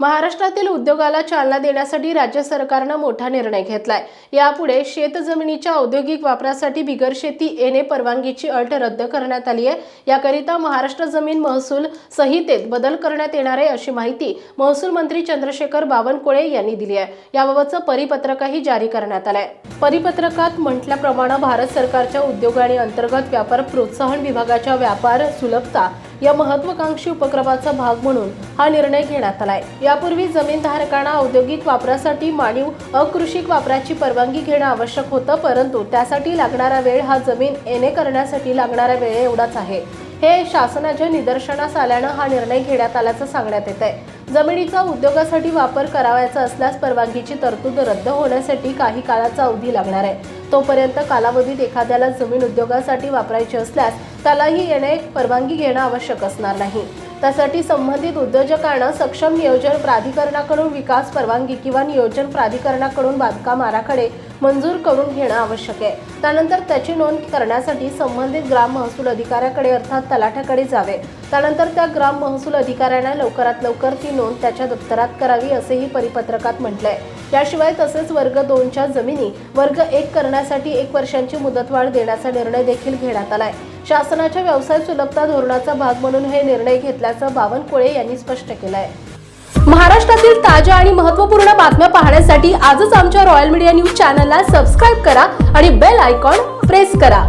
महाराष्ट्रातील उद्योगाला चालना देण्यासाठी राज्य सरकारनं मोठा निर्णय घेतलाय. यापुढे शेतजमिनीच्या औद्योगिक वापरासाठी बिगर शेती येणे परवानगीची अट रद्द करण्यात आली आहे. याकरिता महाराष्ट्र जमीन महसूल संहितेत बदल करण्यात येणार आहे अशी माहिती महसूल मंत्री चंद्रशेखर बावनकुळे यांनी दिली आहे. याबाबतचं परिपत्रकही जारी करण्यात आलंय. परिपत्रकात म्हटल्याप्रमाणे भारत सरकारच्या उद्योग आणि अंतर्गत व्यापार प्रोत्साहन विभागाच्या व्यापार सुलभता या महत्वाकांक्षी उपक्रमाचा भाग म्हणून हा निर्णय घेण्यात आलाय. यापूर्वी जमीनधारकांना औद्योगिक वापरासाठी मानव अकृषिक वापराची परवानगी घेणं आवश्यक होतं परंतु त्यासाठी लागणारा वेळ हा जमीन एने करण्यासाठी लागणाऱ्या वेळे एवढाच आहे. हे शासनाच्या निदर्शनास आल्यानं हा निर्णय घेण्यात आल्याचं सांगण्यात येत आहे जमिनीचा उद्योगासाठी वापर करावयाचा असल्यास परवानगीची तरतूद रद्द होण्यासाठी काही काळाचा अवधी लागणार आहे. तोपर्यंत कालावधीत एखाद्याला जमीन उद्योगासाठी वापरायची असल्यास त्यालाही येणे परवानगी घेणं आवश्यक असणार नाही. त्यासाठी संबंधित उद्योजकांना सक्षम नियोजन प्राधिकरणाकडून विकास परवानगी किंवा नियोजन प्राधिकरणाकडून बांधकाम आराखडे मंजूर करून घेणं आवश्यक आहे. त्यानंतर त्याची नोंद करण्यासाठी संबंधित ग्राम महसूल अधिकाऱ्याकडे अर्थात तलाठ्याकडे जावे. त्यानंतर त्या ग्राम महसूल अधिकाऱ्यांना लवकरात लवकर ती नोंद त्याच्या दप्तरात करावी असेही परिपत्रकात म्हटलंय. याशिवाय तसेच वर्ग दोनच्या जमिनी वर्ग एक करण्यासाठी एक वर्षांची मुदतवाढ देण्याचा निर्णय देखील घेण्यात आलाय. शासनाच्या व्यवसाय सुलभता धोरणाचा भाग म्हणून हे निर्णय घेतल्याचं बावनकुळे यांनी स्पष्ट केलंय. महाराष्ट्रातील ताज्या आणि महत्त्वपूर्ण बातम्या पाहण्यासाठी आजच आमच्या रॉयल मीडिया न्यूज चॅनलला सबस्क्राईब करा आणि बेल आयकॉन प्रेस करा.